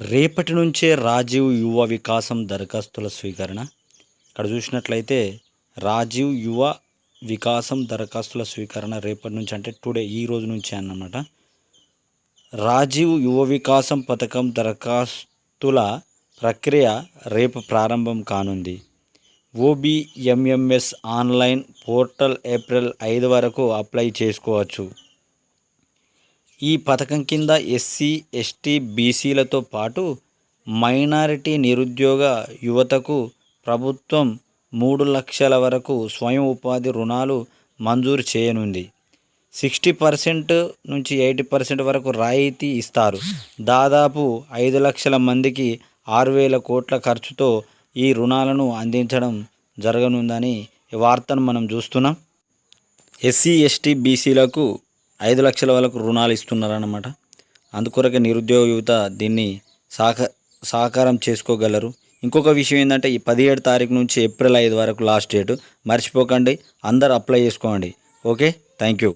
రేపటి నుంచే రాజీవ్ యువ వికాసం దరఖాస్తుల స్వీకరణ. ఇక్కడ చూసినట్లయితే రాజీవ్ యువ వికాసం దరఖాస్తుల స్వీకరణ రేపటి నుంచి అంటే టుడే ఈ రోజు నుంచి అన్నమాట. రాజీవ్ యువ వికాసం పథకం దరఖాస్తుల ప్రక్రియ రేపు ప్రారంభం కానుంది. ఓబిఎంఎంఎస్ ఆన్లైన్ పోర్టల్ ఏప్రిల్ ఐదు వరకు అప్లై చేసుకోవచ్చు. ఈ పథకం కింద ఎస్సీ ఎస్టీ బీసీలతో పాటు మైనారిటీ నిరుద్యోగ యువతకు ప్రభుత్వం మూడు లక్షల వరకు స్వయం ఉపాధి రుణాలు మంజూరు చేయనుంది. సిక్స్టీ పర్సెంట్ నుంచి ఎయిటీ పర్సెంట్ వరకు రాయితీ ఇస్తారు. దాదాపు ఐదు లక్షల మందికి ఆరు వేల కోట్ల ఖర్చుతో ఈ రుణాలను అందించడం జరగనుందని వార్తను మనం చూస్తున్నాం. ఎస్సీ ఎస్టీ బీసీలకు ఐదు లక్షల వరకు రుణాలు ఇస్తున్నారన్నమాట. అందుకొరకే నిరుద్యోగ యువత దీన్ని సహక సహకారం చేసుకోగలరు. ఇంకొక విషయం ఏంటంటే ఈ పదిహేడు తారీఖు నుంచి ఏప్రిల్ ఐదు వరకు లాస్ట్ డేట్. మర్చిపోకండి అందరు అప్లై చేసుకోండి. Okay thank you.